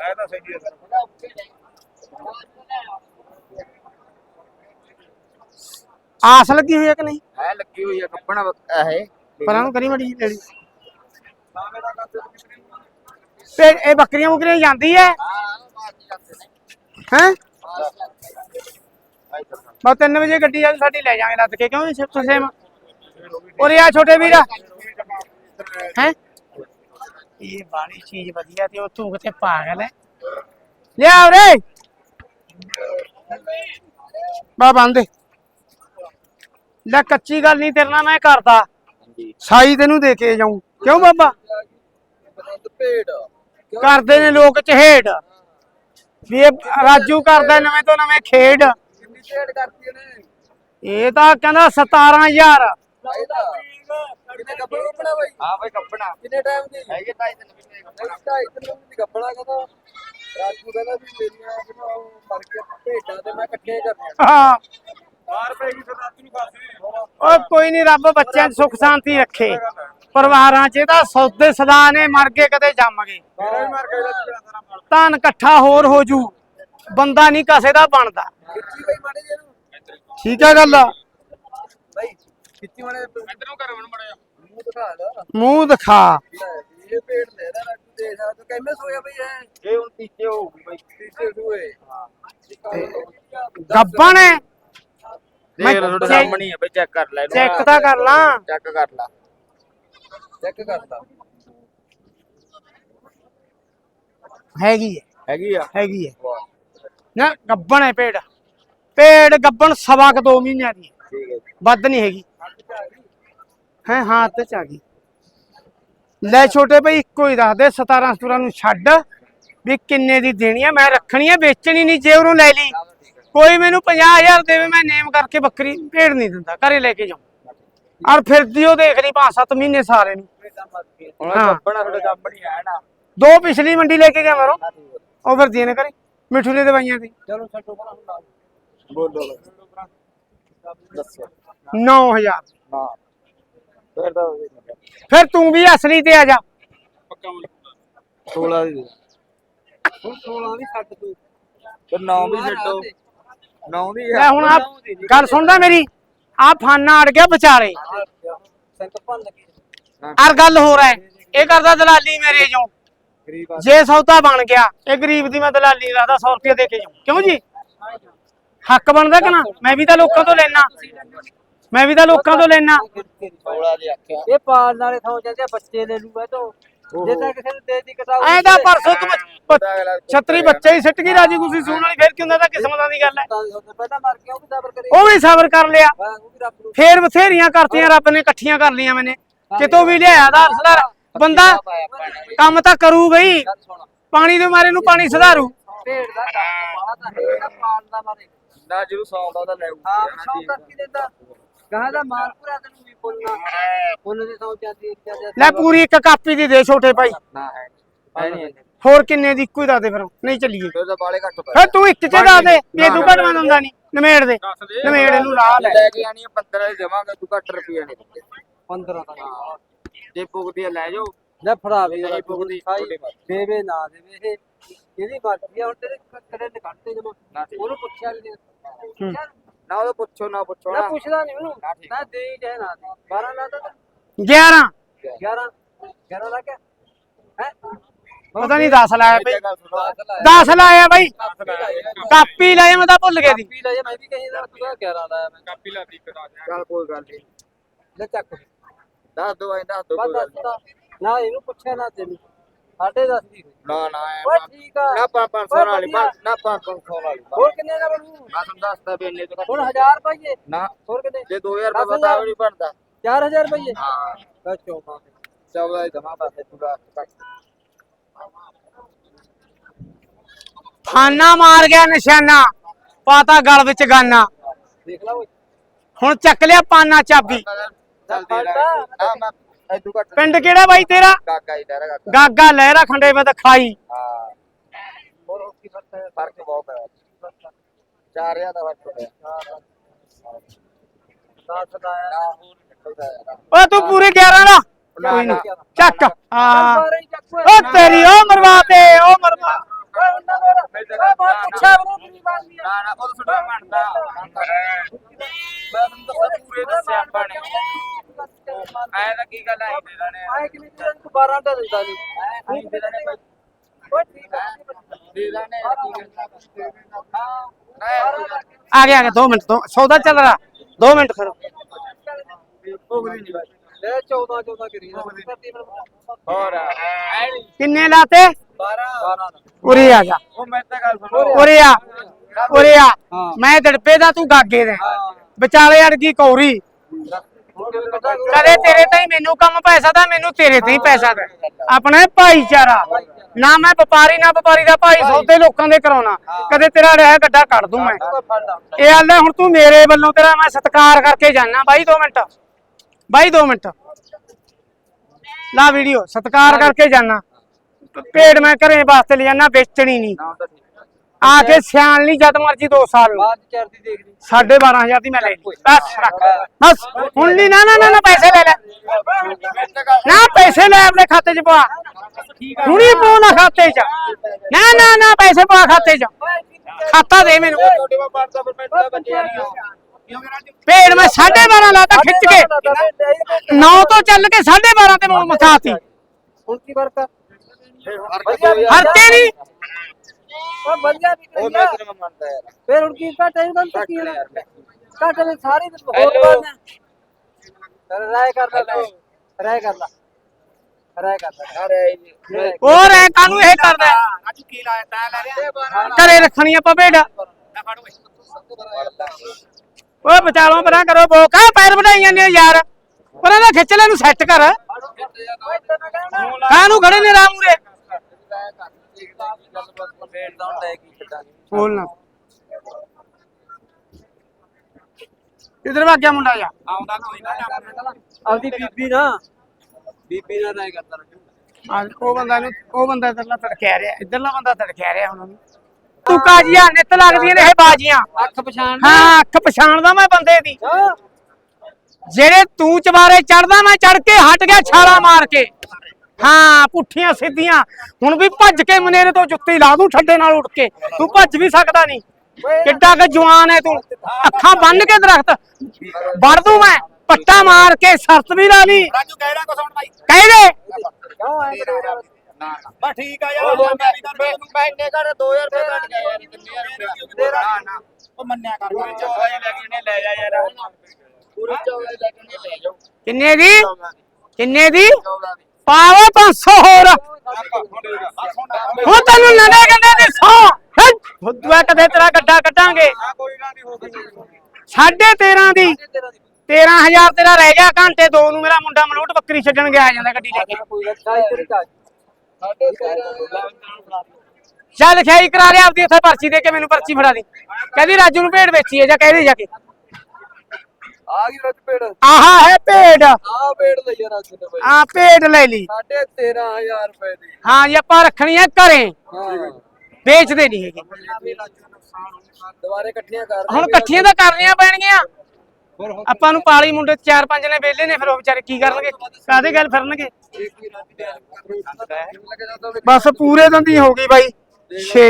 ਇਹ ਤਾਂ ਸਹੀ ਹੈ ਆਸ ਲੱਗੀ ਹੋਈ ਹੈ ਕਿ ਨਹੀਂ ਹੈ ਲੱਗੀ ਹੋਈ ਆ ਕੱਪਣਾ ਇਹ ਪਰਾਂ ਨੂੰ ਕਰੀ ਮੜੀ ਲੈਣੀ ਤੇ ਇਹ ਬੱਕਰੀਆਂ ਬੁਕਰੀਆਂ ਜਾਂਦੀ ਹੈ ਹੈ ਬਸ 3 ਵਜੇ ਗੱਡੀ ਆ ਸਾਡੀ ਲੈ ਜਾਾਂਗੇ ਲੱਦ ਕੇ ਕਿਉਂ ਨਹੀਂ ਸਿਫਤ ਸੇਮ ਉਰੇ ਆ ਛੋਟੇ ਵੀਰ ਹੈ ਇਹ ਬਾਣੀ ਚੀਜ਼ ਵਧੀਆ ਤੇ ਉਹ ਤੂੰ ਕਿਤੇ ਪਾਗਲ ਹੈ ਲਿਆ ਉਰੇ ਬਾ ਬੰਦੇ ਲੈ ਕੱਚੀ ਗੱਲ ਨਹੀਂ ਤੇਰੇ ਨਾਲ ਮੈਂ ਕਰਦਾ। ਸਾਈ ਤੈਨੂੰ ਦੇ ਕੇ ਜਾਉਂ ਕਿਉਂ ਬਾਬਾ? ਕਰਦੇ ਨੇ ਲੋਕ ਚਹੇੜ। ਵੀ ਇਹ ਰਾਜੂ ਕਰਦਾ ਨਵੇਂ ਤੋਂ ਨਵੇਂ ਖੇਡ। ਇਹ ਤਾਂ ਕਹਿੰਦਾ 17000 ਕਿੰਨੇ? ਕੱਪੜਾ? ਕੱਪੜਾ ਬਾਈ? ਹਾਂ ਬਾਈ ਕੱਪੜਾ। ਕਿੰਨੇ ਟਾਈਮ ਦੀ? ਹੈਗੇ ਢਾਈ ਤਿੰਨ ਮਹੀਨੇ ਕੱਪੜਾ। ਢਾਈ ਤਿੰਨ ਮਹੀਨੇ ਦੀ ਕੱਪੜਾ ਕਹਿੰਦਾ। ਰਾਜੂ ਕਹਿੰਦਾ ਵੀ ਮੇਰੀਆਂ ਜਿਹੜਾ ਉਹ ਮਰ ਗਿਆ ਭੇਡਾਂ ਤੇ ਮੈਂ ਇਕੱਠੇ ਕਰਨੀਆਂ। ਹਾਂ। ਮਾਰ ਪੈਗੀ ਫਿਰ ਰਾਤ ਨੂੰ ਫਾਸੇ ਓਏ ਕੋਈ ਨਹੀਂ ਰੱਬ ਬੱਚਿਆਂ 'ਚ ਸੁੱਖ ਸ਼ਾਂਤੀ ਰੱਖੇ। ਪਰਿਵਾਰਾਂ 'ਚ ਤਾਂ ਸੌਦੇ ਸਦਾ ਨੇ ਮਰ ਕੇ ਕਦੇ ਜੰਮ ਗਏ। ਮੇਰਾ ਵੀ ਮਾਰ ਕੇ ਇਹਦਾ ਧਨ ਇਕੱਠਾ ਹੋਰ ਹੋ ਜੂ। ਬੰਦਾ ਨਹੀਂ ਕਸੇ ਦਾ ਬਣਦਾ। ਠੀਕ ਹੈ ਗੱਲ। ਖਿੱਚੀ ਮਾੜੇ ਇਧਰੋਂ ਕਰ ਮਨ ਮੜਿਆ ਮੂੰਹ ਦਿਖਾ ਲਾ। ਮੂੰਹ ਦਿਖਾ। ਲੈ ਵੀ ਇਹ ਭੇਡ ਲੈ ਲੈ ਰਾਜੂ ਦੇ ਸਾਹ ਤੂੰ ਕਿੰਨੇ ਸੋਇਆ ਬਈ ਇਹ ਇਹ ਹੁਣ ਤੀਜੇ ਹੋਊਗੀ ਬਾਈ। ਤੀਜੇ ਸੂਏ ਗੱਬਣ ਹੈ ਮੈਂ ਦੇਖ ਲੈ ਤੁਹਾਡੇ ਸਾਹਮਣੇ ਹੀ ਬਈ ਚੈੱਕ ਕਰ ਲੈ ਇਹਨੂੰ। ਚੈੱਕ ਤਾਂ ਕਰ ਲਾਂ। ਚੈੱਕ ਕਰ ਲਾ। ਚੈੱਕ ਕਰਤਾ। ਹੈਗੀ ਹੈ ਹੈਗੀ ਆ? ਹੈਗੀ ਹੈ ਨਾ ਗੱਬਣ ਹੈ ਪੇੜ। ਪੇੜ ਗੱਬਣ ਸਵਾ ਕੁ ਦੋ ਮਹੀਨਿਆਂ ਦੀ ਹੈ। ਠੀਕ ਹੈ ਵੱਧ ਨਹੀਂ ਹੈਗੀ। ਹੈ ਹਾਂ ਤੇ ਚ ਆ ਗਈ। ਲੈ ਛੋਟੇ ਭਾਈ ਇੱਕੋ ਹੀ ਦੱਸ ਦੇ 17 17 ਨੂੰ ਛੱਡ ਵੀ ਕਿੰਨੇ ਦੀ ਦੇਣੀ ਹੈ ਮੈਂ ਰੱਖਣੀ ਹੈ ਵੇਚਣੀ ਨਹੀਂ ਜੇ ਉਹਨੂੰ ਲੈ ਲਈ। ਕੋਈ ਮੈਨੂੰ 50000 ਦੇਵੇ ਮੈਂ ਨੇਮ ਕਰਕੇ ਬੱਕਰੀ ਭੇੜ ਨਹੀਂ ਦਿੰਦਾ ਘਰੇ ਲੈ ਕੇ ਜਾਉਂ ਔਰ ਫਿਰਦੀ ਉਹ ਦੇਖ ਲਈ 5-7 ਮਹੀਨੇ ਸਾਰੇ ਨੂੰ। ਦੋ ਪਿਛਲੀ ਮੰਡੀ ਲੈ ਕੇ ਗਿਆ ਮਰੋ ਉਹ ਫਿਰਦੀ ਨੇ ਕਰੇ ਮਿੱਠੂ ਨੇ ਦਵਾਈਆਂ ਦੀ ਚਲੋ ਛੱਡੋ ਪਰਾਂ ਹੁਣ ਬੋਲੋ। ਦੱਸੋ। 9000 ਹਾਂ। ਫਿਰ ਤਾਂ ਫਿਰ ਤੂੰ ਵੀ ਅਸਲੀ ਤੇ ਆ ਜਾ। ਪੱਕਾ ਮੁੱਲ 16 ਦੀ। ਹੁਣ 16 ਵੀ ਛੱਡ ਤੂੰ। ਫਿਰ 9 ਵੀ ਛੱਡੋ। 9 ਦੀ ਲੈ ਹੁਣ ਆ ਗੱਲ ਸੁਣਦਾ ਮੇਰੀ। ਆ ਫਾਨਾ ਅੜ ਗਿਆ ਲੱਗੀ ਅਰ ਗੱਲ ਹੋ। ਰਿਹਾ ਇਹ ਕਰਦਾ ਦਲਾਲੀ ਮੇਰੇ ਗਰੀਬ ਜੇ ਸੌਦਾ ਬਣ ਗਿਆ ਇਹ ਗਰੀਬ ਦੀ ਮੈਂ ਦਲਾਲੀ ਰੱਖਦਾ 100 ਰੁਪਏ ਦੇ ਕੇ ਜਾਉਂ ਕਿਉਂ ਜੀ? ਹੱਕ ਬਣਦਾ ਕਿ ਨਾ? ਮੈਂ ਵੀ ਤਾਂ ਲੋਕਾਂ ਤੋਂ ਲੈਣਾ ਮੈਂ ਵੀ ਤਾਂ ਲੋਕਾਂ ਤੋਂ ਲੈਣਾ 16 ਦੀ ਆਖਿਆ। ਇਹ ਪਾਲਣ ਵਾਲੇ ਥਾਂ ਜਾਂਦੇ ਬੱਚੇ ਲੈ ਲੂਗਾ ਤਾਂ। ਜੇ ਤਾਂ ਕਿਸੇ ਨੂੰ ਦੇ ਦੀ ਕਟਾਉ ਐ ਤਾਂ ਪਰਸੋਂ ਤੂੰ ਛਤਰੀ ਬੱਚੇ ਹੀ ਸਿੱਟ ਗਈ ਰਾਜੀ ਗੁੱਸੀ ਸੂਣ ਵਾਲੀ ਫਿਰ ਕਿਉਂ ਦਾ ਕਿਸਮਤਾਂ ਦੀ ਗੱਲ ਹੈ। ਪਹਿਲਾਂ ਮਰ ਗਿਆ ਉਹ ਵੀ ਸਬਰ ਕਰੇ। ਉਹ ਵੀ ਸਬਰ ਕਰ ਲਿਆ। ਰੱਬ ਨੂੰ। ਫੇਰ ਬਥੇਰੀਆਂ ਕਰਤੀਆਂ ਰੱਬ ਨੇ ਇਕੱਠੀਆਂ ਕਰ ਲੀਆਂ ਮੈਨੇ। ਕਿਤੋਂ ਵੀ ਲਿਆਇਆ ਦਾ ਅਸਲਰ ਬੰਦਾ ਕੰਮ ਤਾਂ ਕਰੂ ਬਈ। ਪਾਣੀ ਦੇ ਮਾਰੇ ਨੂੰ ਪਾਣੀ ਸੁਧਾਰੂ। ਦਾ ਕੰਮ ਤਾਂ ਦਾ ਮਾਰੇ। ਨਾ ਜਰੂਰ ਸੌਂਦਾ ਉਹਦਾ ਲੈ ਹਾਂ ਸੌ ਕਰਕੇ ਦਿੰਦਾ। ਕਹਾਂ ਦਾ ਮਾਲ ਪੂਰਾ ਤੈਨੂੰ ਵੀ ਬੋਲਣਾ ਉਹਨਾਂ ਦੇ ਸੌ ਜਾਂਦੀ ਜਾਂਦੀ ਲੈ ਪੂਰੀ ਇੱਕ ਕਾਪੀ ਦੀ ਦੇ ਛੋਟੇ ਭਾਈ। ਨਾ ਹੈ ਹੈ ਨਹੀਂ। ਹੋਰ ਕਿੰਨੇ ਦੀ ਇੱਕੋ ਹੀ ਦੱਸ ਦੇ ਫਿਰ ਨਹੀਂ ਚੱਲੀਏ। ਫਿਰ ਤਾਂ ਬਾਲੇ ਘੱਟ ਪਏ ਫਿਰ ਤੂੰ ਇੱਕ ਚ ਦੱਸ ਦੇ ਵੀ ਤੂੰ ਘੱਟ ਮੈਂ ਦਿੰਦਾ ਨਹੀਂ ਨਮੇੜ ਦੇ। ਦੱਸ ਦੇ। ਨਮੇੜ ਇਹਨੂੰ ਲਾ ਲੈ। ਲੈ ਕੇ ਆਣੀ 15 ਦੀ ਦੇਵਾਂਗਾ ਤੂੰ ਘੱਟ ਰੁਪਈਆ ਨਹੀਂ ਦਿੰਦੇ। 15 ਦਾ ਜੇ ਪੁੱਗਦੀ ਲੈ ਜਾਓ। ਲੈ ਫੜਾ ਵੀ ਨਹੀਂ ਪੁੱਗਦੀ। ਦੇਵੇ ਨਾ ਦੇਵੇ ਇਹ ਇਹਦੀ ਮਰਜ਼ੀ ਆ ਹੁਣ ਤੇਰੇ ਕਰੇ ਤੇ ਕੱਢਦੇ ਜਮਾ। ਨਾ ਠੀਕ। ਉਹਨੂੰ ਪੁੱਛਿਆ ਵੀ ਨਹੀਂ। ਨਾ ਉਹ ਪੁੱਛੋ ਨਾ ਪੁੱਛੋ ਨਾ ਪੁੱਛਦਾ ਨਹੀਂ ਉਹਨੂੰ। ਨਾ ਦੇ ਹੀ ਚਾਹੇ ਨਾ ਦੇ। 12 ਲਾ ਤਾ 11 11 11 ਲਾ ਕੇ। ਹੈ? ਪਤਾ ਨਹੀਂ 10 ਲਾਇਆ ਬਈ। ਗੱਲ ਸੁਣੋ। 10 ਲਾਇਆ। ਬਾਈ। ਕਾਪੀ ਲਾਇਆ ਮੈਂ ਤਾਂ ਭੁੱਲ ਗਿਆ ਦੀ ਕਾਪੀ ਲੈ ਜਾ ਮੈਂ ਵੀ ਕਹੀ ਦਾ ਤੂੰ ਕਿਹਾ 11 ਲਾਇਆ ਮੈਂ ਕਾਪੀ ਲਾ ਦੀ ਕਰਾ ਚੱਲ ਕੋਈ ਗੱਲ ਨਹੀਂ ਲੈ ਚੱਕ। ਦੱਸ ਦੋ ਐਂ ਦੱਸ ਦੋ ਨਾ ਇਹਨੂੰ ਪੁੱਛਿਆ ਨਾ ਤੈਨੂੰ। ਸਾਢੇ 10 ਦੀ ਹੋਈ। ਨਾ ਨਾ ਐਂ ਓਏ ਨਾ- ਠੀਕ ਆ। ਨਾ 500 ਵਾਲੀ ਵਧੀਆ। ਨਾ 500 ਵਾਲੀ ਹੋਰ ਕਿੰਨੇ ਦਾ ਬਣੂ? ਮੈਂ ਤੁਹਾਨੂੰ ਦੱਸਦਾ ਵੀ ਇੰਨੇ ਤੋਂ ਘੱਟ ਹੁਣ 1000 ਰੁਪਏ ਨਾ ਹੋਰ ਕਿੰਨੇ ਜੇ 2000 ਦਸ ਰੁਪਏ ਬਤਾ ਹਜ਼ਾਰ। ਵੀ ਨਹੀਂ ਬਣਦਾ 4000 ਰੁਪਏ ਹਾਂ। ਬਸ ਚੌਪਾ 14 ਦੀ। ਜਮਾ ਪਾਸੇ ਪੂਰਾ ਫਾਨਾ ਮਾਰ ਗਿਆ ਨਿਸ਼ਾਨਾ ਪਾਤਾ ਗਲ ਵਿੱਚ ਗਾਨਾ। ਦੇਖ ਲਾ ਓਏ। ਹੁਣ ਚੱਕ ਲਿਆ ਪਾਨਾ ਚਾਬੀ। ਚੱਲ ਦੇ ਲੈ। ਨਾ ਮੈਂ ਐਦੂ ਘੱਟ ਪਿੰਡ ਕਿਹੜਾ ਬਾਈ ਤੇਰਾ? ਹੀ ਗਾਗਾ। ਲਹਿਰਾ ਖੰਡੇ ਵਿੱਚ ਖਾਈ। ਹਾਂ। ਹੋਰ ਹੋਰ ਕੀ ਫ਼ਰਕ ਹੈ? ਫ਼ਰਕ ਬਹੁਤ ਹੈ। 4000 ਦਾ ਫ਼ਰਕ ਪਿਆ ਸਾਥ ਦਾ ਆਇਆ ਨਾ ਹੋਰ ਨਿਕਲਦਾ ਯਾਰ ਓਏ ਤੂੰ ਪੂਰੇ 11 ਦਾ? ਕੋਈ। ਚੱਕ। ਹਾਂ। ਓ ਤੇਰੀ ਓ ਮਰਵਾ ਤੇ ਓ ਮਰਵਾ। ਨਾ ਨਾ। ਉਹ ਥੋੜਾ ਮੰਨਦਾ ਮੈਂ ਤੁਹਾਨੂੰ ਦੱਸਿਆ ਪੂਰੇ ਦੱਸਿਆ ਆਪਾਂ ਨੇ। ਐ ਤਾਂ ਕੀ ਗੱਲ ਆਈ ਦੇ ਦਾਣੇ ਆਏ ਕਿ ਨਹੀਂ ਤੂੰ 12 ਦਾ ਦਿੰਦਾ ਨਹੀਂ ਆਈ ਦੇ ਦਾਣੇ ਓਏ ਠੀਕ ਹੈ? ਦੇ ਦਾਣੇ ਕੀ ਕਰਦਾ ਹਾਂ ਆ ਗਿਆ ਆ ਗਿਆ 2 ਮਿੰਟ ਤੋਂ ਸੌਦਾ ਚੱਲ ਰਹਾ। 2 ਮਿੰਟ ਖੜੋ ਲੈ 14 14 ਕਰੀ ਨਾ ਹੋਰ ਐ ਨੀ ਕਿੰਨੇ ਲਾਤੇ? 12 12 ਉਰੇ ਆ ਜਾ। ਉਹ ਮੈਂ ਤਾਂ ਗੱਲ ਸੁਣੋ। ਉਰੇ ਆ। ਉਰੇ ਆ। ਮੈਂ ਦੜਪੇ ਦਾ ਤੂੰ ਗਾਗੇ ਦਾ। ਵਿਚਾਲੇ ਅੜਗੀ ਕੌਰੀ। ਕਦੇ ਤੇਰੇ ਤੇ ਹੀ ਮੈਨੂੰ ਕੰਮ ਪੈਸਾ ਦਾ, ਮੈਨੂੰ ਤੇਰੇ ਤੇ ਹੀ ਪੈਸਾ ਦਾ। ਆਪਣਾ ਭਾਈਚਾਰਾ। ਨਾ ਮੈਂ ਵਪਾਰੀ, ਨਾ ਵਪਾਰੀ ਦਾ ਭਾਈ, ਸੌਦੇ ਲੋਕਾਂ ਦੇ ਕਰਾਉਣਾ। ਕਦੇ ਤੇਰਾ ਰਹਿ ਗੱਡਾ ਕੱਢ ਦੂੰ ਮੈਂ। ਇਹ ਹਾਲੇ ਹੁਣ ਤੂੰ ਮੇਰੇ ਵੱਲੋਂ ਤੇਰਾ ਮੈਂ ਸਤਿਕਾਰ ਕਰਕੇ ਜਾਣਾ ਬਾਈ 2 ਮਿੰਟ। ਬਾਈ 2 ਮਿੰਟ। ਲਾ ਵੀਡੀਓ। ਸਤਿਕਾਰ ਕਰਕੇ ਜਾਣਾ ਭੇਡ ਮੈਂ ਘਰੇ ਵਾਸਤੇ ਲੈ ਜਾਣਾ ਵੇਚਣੀ ਨਹੀਂ। ਆ ਕੇ ਸਿਆਣ ਲਈ ਜਦ ਮਰਜ਼ੀ 2 ਸਾਲ ਨੂੰ। ਬਾਅਦ ਚਰਦੀ ਦੇਖ ਲਈ। ਸਾਢੇ 12000 ਦੀ ਮੈਂ ਲੈ ਲਈ। ਬਸ ਰੱਖ। ਬਸ ਹੁਣ ਨਹੀਂ ਨਾ ਨਾ ਨਾ ਨਾ ਪੈਸੇ ਲੈ ਲੈ। ਨਾ ਪੈਸੇ ਲੈ ਆਪਣੇ ਖਾਤੇ 'ਚ ਪਾ ਹੁਣੀ ਪਾ ਨਾ ਖਾਤੇ 'ਚ। ਨਾ ਨਾ ਨਾ ਪੈਸੇ ਪਾ ਖਾਤੇ 'ਚ। ਖਾਤਾ ਦੇ ਮੈਨੂੰ। ਤੁਹਾਡੇ ਕੋਲ 500 ਰੁਪਏ ਦਾ ਬਚਿਆ ਨਹੀਂ ਭੇਡ ਮੈਂ 12.5 ਲਾਤਾ ਖਿੱਚ ਕੇ। 9 ਤੋਂ ਚੱਲ ਕੇ 12.5 ਤੇ ਮੈਂ ਮਥਾਤੀ ਹੁਣ ਕੀ ਹਰਤੇ ਨਹੀਂ ਉਹ ਵਧੀਆ ਵੀ ਉਹ ਕਰੀ ਮੈਂ ਆ। ਤੈਨੂੰ ਮੰਨਦਾ ਯਾਰ। ਫਿਰ ਹੁਣ ਕੀ ਘਾਟਾ ਇਹਨਾਂ ਤਾਂ ਕੀ ਹੋਣਾ? ਘਾਟੇ ਦੇ ਸਾਰੇ ਤੇ ਹੋਰ. ਬਾਤ ਕਰ ਰਾਇ ਕਰ ਲੈ ਰਾਇ ਕਰ ਲੈ। ਰਾਇ ਕਰ ਲੈ। ਅਰੇ ਹੋਰ ਐ ਕਾਨੂੰ ਇਹ ਕਰਦਾ ਹੈ? ਅੱਜ ਕੀ ਲਾਇਆ ਤੈਂ ਲੈ ਰਿਹਾ ਘਰੇ ਰੱਖਣੀ ਆਪਾਂ ਭੇਡ। ਲੈ ਫੜ ਓਏ ਓਏ ਬਚਾਲੋ ਪਰਾਂ ਕਰੋ ਬੋਕਾ। ਪੈਰ ਵਧਾਈਆਂ ਨੇ ਯਾਰ। ਪਰਾਂ ਦਾ ਖਿੱਚ ਲੈ ਨੂੰ ਸੈੱਟ ਕਰ। ਕਾਨੂੰ ਖੜੇ ਨੇ ਰਾਮੂਰੇ ਬੋਲਣਾ। ਇਧਰ ਵਾ ਗਿਆ ਮੁੰਡਾ ਜਾ ਆਉਂਦਾ ਕੋਈ ਨਾ ਆਪਦੀ ਬੀਬੀ ਨਾ। ਬੀਬੀ ਨਾਲ ਰਾਇ ਕਰਦਾ ਰਹਿ ਆ ਉਹ ਬੰਦਾ ਨੂੰ ਉਹ ਬੰਦਾ ਇਧਰਲਾ ਤੜਕਿਆ ਰਿਹਾ। ਇਧਰਲਾ ਬੰਦਾ ਤੜਕਿਆ ਰਿਹਾ ਹੁਣ। ਉਹਨੂੰ ਤੂੰ ਕਾਜੀਆਂ ਨਿੱਤ ਲੱਗਦੀਆਂ ਨੇ ਇਹ ਬਾਜੀਆਂ। ਅੱਖ ਪਛਾਣ ਹਾਂ ਅੱਖ ਪਛਾਣਦਾ ਮੈਂ ਬੰਦੇ ਦੀ। ਹਾਂ। ਜਿਹੜੇ ਤੂੰ ਚਵਾਰੇ ਚੜਦਾ ਮੈਂ ਚੜ ਕੇ ਹਟ ਗਿਆ ਛਾਲਾ ਮਾਰ ਕੇ। ਹਾਂ ਪੁੱਠੀਆਂ ਸਿੱਧੀਆਂ। ਹੁਣ ਵੀ ਭੱਜ ਕੇ ਮਨੇਰੇ ਤੋਂ ਜੁੱਤੀ ਲਾ ਦੂੰ ਠੱਡੇ ਨਾਲ ਉੱਡ ਕੇ। ਤੂੰ ਭੱਜ ਵੀ ਸਕਦਾ ਨਹੀਂ। ਕਿੱਡਾ ਕਿ ਜਵਾਨ ਹੈ ਤੂੰ। ਅੱਖਾਂ ਬੰਨ ਕੇ ਦਰਖਤ। ਵੜ ਦੂੰ ਮੈਂ। ਪੱਟਾ ਮਾਰ ਕੇ ਸਰਤ ਵੀ ਲਾ ਲਈ। ਰਾਜੂ ਕਹਿ ਰਿਹਾ ਕੁਛ ਹੁਣ ਭਾਈ ਕਹਿ ਦੇ। ਕਿਉਂ ਆਏ ਨਾ ਨਾ। ਬਸ ਠੀਕ ਆ ਯਾਰ ਉਹ ਮੈਂ ਮੇਰੀ ਗੱਲ ਮੈਂ ਮੈਂ ਇੰਨੇ ਕਰ 2000 ਰੁਪਏ ਕੱਟ ਗਿਆ ਯਾਰ ਕਿੰਨੇ ਰੁਪਏ ਨਾ ਨਾ। ਉਹ ਮੰਨਿਆ ਕਰ। ਪੂਰੇ 14 ਲੈ ਕੇ ਨੇ ਲੈ ਜਾ ਯਾਰ। ਪੂਰੇ 14 ਲੈ ਕੇ ਨੇ ਲੈ ਜਾਓ। ਕਿੰਨੇ ਦੀ? 14 ਦੀ। ਕਿੰਨੇ ਦੀ? 14 ਦੀ। ਪਾਵੋ 500 ਹੋਰ। ਹੁਣ ਤੈਨੂੰ ਨਵੇਂ ਗੰਡੇ ਦੀ ਸੌ। ਹੁੱਦੂਆ ਕਦੇ ਤੇਰਾ ਗੱਡਾ ਕੱਢਾਂਗੇ। ਸਾਢੇ 13 ਦੀ। 13000 ਤੇਰਾ ਰਹਿ ਗਿਆ ਘੰਟੇ ਦੋ ਨੂੰ ਮੇਰਾ ਮੁੰਡਾ ਮਲੋਟ ਬੱਕਰੀ ਛੱਡਣ ਗਿਆ ਜਾਂਦਾ ਗੱਡੀ ਲੈ ਕੇ। ਚੱਲ ਖਿਆਈ ਕਰਾ ਲਿਆ ਆਪਦੀ ਉੱਥੇ ਪਰਚੀ ਦੇ ਕੇ ਮੈਨੂੰ ਪਰਚੀ ਫੜਾ ਦੀ। ਕਹਿੰਦੀ ਰਾਜੂ ਨੂੰ ਭੇਡ ਵੇਚੀ ਹੈ ਜਾਂ ਕਹਿ ਦੇ ਜਾ ਕੇ। ਆ ਗਈ ਰੱਜ ਪੇੜ ਆਹਾ ਹੈ ਭੇਡ। ਆ ਪੇੜ ਲਈ ਯਾਰ ਅੱਜ ਨੇ ਬਈ। ਆ ਭੇਡ ਲੈ ਲਈ। ਸਾਢੇ 13000 ਰੁਪਏ ਦੀ। ਹਾਂ ਜੀ ਆਪਾਂ ਰੱਖਣੀ ਹੈ ਘਰੇ। ਹਾਂ। ਵੇਚਦੇ ਨਹੀਂ ਹੈਗੇ। ਦੁਬਾਰੇ ਇਕੱਠੀਆਂ ਕਰ ਹੁਣ ਇਕੱਠੀਆਂ ਤਾਂ ਕਰਨੀਆਂ ਪੈਣਗੀਆਂ। ਆਪਾਂ ਨੂੰ ਪਾਲੀ ਮੁੰਡੇ ਚਾਰ ਪੰਜ ਨੇ ਵੇਲੇ ਨੇ ਫਿਰ ਉਹ ਵਿਚਾਰੇ ਕੀ ਕਰਨਗੇ? ਕਾਦੇ ਗੱਲ ਫਿਰਨਗੇ? ਬਸ ਪੂਰੇ ਦੰਦੀ ਹੋ ਗਈ ਬਾਈ। 6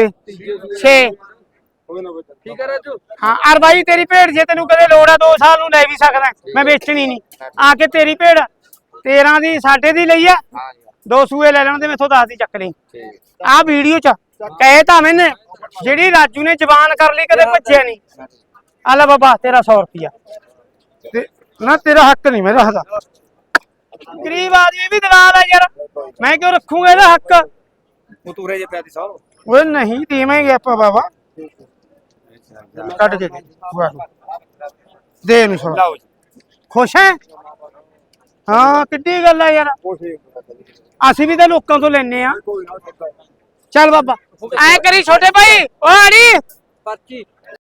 6 ਠੀਕ ਹੈ ਰਾਜੂ? ਹਾਂ ਅਰ ਬਾਈ ਤੇਰੀ ਭੇਡ ਜੇ ਤੈਨੂੰ ਕਦੇ ਲੋੜ ਆ 2 ਸਾਲ ਨੂੰ ਲੈ ਵੀ ਸਕਦਾ। ਮੈਂ ਵੇਚਣੀ ਨਹੀਂ। ਆ ਕੇ ਤੇਰੀ ਭੇਡ 13 ਦੀ ਸਾਡੇ ਦੀ ਲਈ ਆ। ਹਾਂ ਜੀ ਦੋ ਸੂਏ ਲੈ ਲੈਣ ਦੇ ਮੈਥੋਂ 10 ਦੀ ਚੱਕ ਲਈ। ਠੀਕ ਆ। ਵੀਡੀਓ ਚ ਕਹੇ ਤਾਂ ਮੈਨੇ ਜਿਹੜੀ ਰਾਜੂ ਨੇ ਜ਼ਬਾਨ ਕਰ ਲਈ ਕਦੇ ਭੱਜਿਆ ਨਹੀਂ। ਆ ਲੈ ਬਾਬਾ ਤੇਰਾ 100 ਰੁਪਿਆ ਤੇ ਨਾ ਤੇਰਾ ਹੱਕ ਨਹੀਂ ਮੈਂ ਰੱਖਦਾ। ਗਰੀਬ ਆਦਮੀ ਵੀ ਦਲਾਲ ਆ ਯਾਰ। ਮੈਂ ਕਿਉਂ ਰੱਖੂਗਾ ਇਹਦਾ ਹੱਕ? ਉਹ ਤੂਰੇ ਜੇ ਪਿਆ ਦੀ ਸੌ ਓਏ ਨਹੀਂ ਦੇਵਾਂਗੇ ਆਪਾਂ ਬਾਬਾ। ਕੱਢ ਕੇ ਦੇ। ਵਾਹ। ਦੇ ਨੂੰ ਸੌ ਲਓ ਜੀ। ਖੁਸ਼ ਹੈ? ਹਾਂ ਕਿੱਡੀ ਗੱਲ ਆ ਯਾਰ। ਅਸੀਂ ਵੀ ਤਾਂ ਲੋਕਾਂ ਤੋਂ ਲੈਨੇ ਆ ਚੱਲ ਬਾਬਾ ਐ ਕਰੀ ਛੋਟੇ ਭਾਈ ਓ ਅੜੀ ਪਰਚੀ।